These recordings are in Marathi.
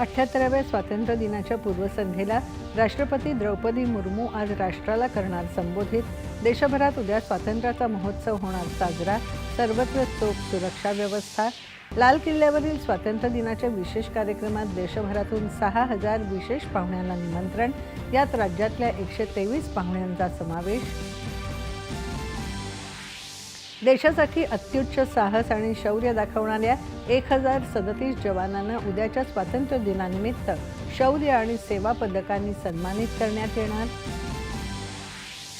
अठ्ठ्याहत्तराव्या स्वातंत्र्य दिनाच्या पूर्वसंध्येला राष्ट्रपती द्रौपदी मुर्मू आज राष्ट्राला करणार संबोधित. देशभरात उद्या स्वातंत्र्याचा महोत्सव होणार साजरा. सर्वत्र चोख सुरक्षा व्यवस्था. लाल किल्ल्यावरील स्वातंत्र्य दिनाच्या विशेष कार्यक्रमात देशभरातून सहा हजार विशेष पाहुण्यांना निमंत्रण. यात राज्यातल्या एकशे तेवीस पाहुण्यांचा समावेश. देशासाठी अत्युच्च साहस आणि शौर्य दाखवणाऱ्या एक हजार सदतीस जवानांना उद्याच्या स्वातंत्र्य दिनानिमित्त शौर्य आणि सेवा पदकांनी सन्मानित करण्यात येणार.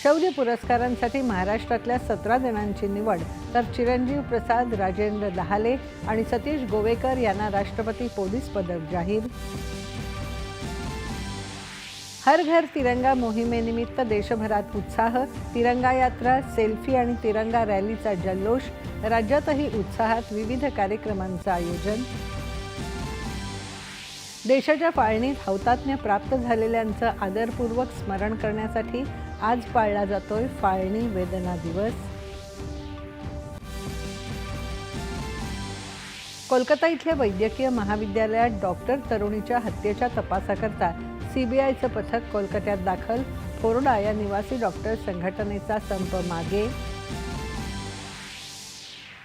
शौर्य पुरस्कारांसाठी महाराष्ट्रातल्या सतरा जणांची निवड तर चिरंजीव प्रसाद राजेंद्र दहाले आणि सतीश गोवेकर यांना राष्ट्रपती पोलीस पदक जाहीर. हर घर तिरंगा मोहिमेनिमित्त देशभरात उत्साह तिरंगा यात्रा सेल्फी आणि तिरंगा रॅलीचा जल्लोष राज्यातही उत्साहात विविध कार्यक्रमांचं आयोजन. देशाच्या फाळणीत हौतात्म्य प्राप्त झालेल्यांचं आदरपूर्वक स्मरण करण्यासाठी आज पाळला जातोय फाळणी वेदना दिवस. कोलकाता इथल्या वैद्यकीय महाविद्यालयात डॉक्टर तरुणीच्या हत्येच्या तपासाकरता सीबीआयचं पथक कोलकात्यात दाखल. फोरडा या निवासी डॉक्टर संघटनेचा संप मागे.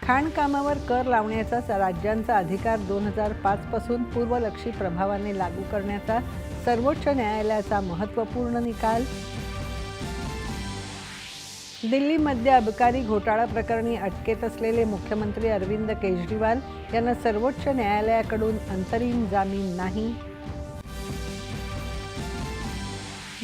खाणकामावर कर लावण्याचा राज्यांचा अधिकार दोन हजार पाचपासून पूर्वलक्षी प्रभावाने लागू करण्याचा सर्वोच्च न्यायालयाचा महत्त्वपूर्ण निकाल. दिल्लीमध्ये अबकारी घोटाळा प्रकरणी अटकेत असलेले मुख्यमंत्री अरविंद केजरीवाल यांना सर्वोच्च न्यायालयाकडून अंतरिम जामीन नाही.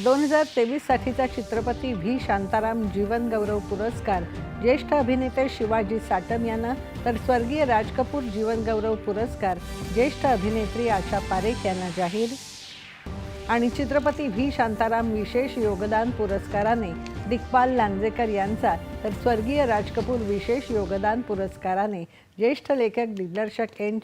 दोन हजार तेवीससाठीचा चित्रपती व्ही. शांताराम जीवन गौरव पुरस्कार. ज्येष्ठ अभिनेते शिवाजी साटम यांना तर स्वर्गीय राज कपूर जीवनगौरव पुरस्कार. ज्येष्ठ अभिनेत्री आशा पारेख यांना जाहीर. आणि चित्रपती व्ही. शांताराम विशेष योगदान पुरस्काराने दिग्पाल लांजेकर यांचा तर स्वर्गीय राज कपूर विशेष योगदान पुरस्काराने ज्येष्ठ लेखक दिग्दर्शक एन.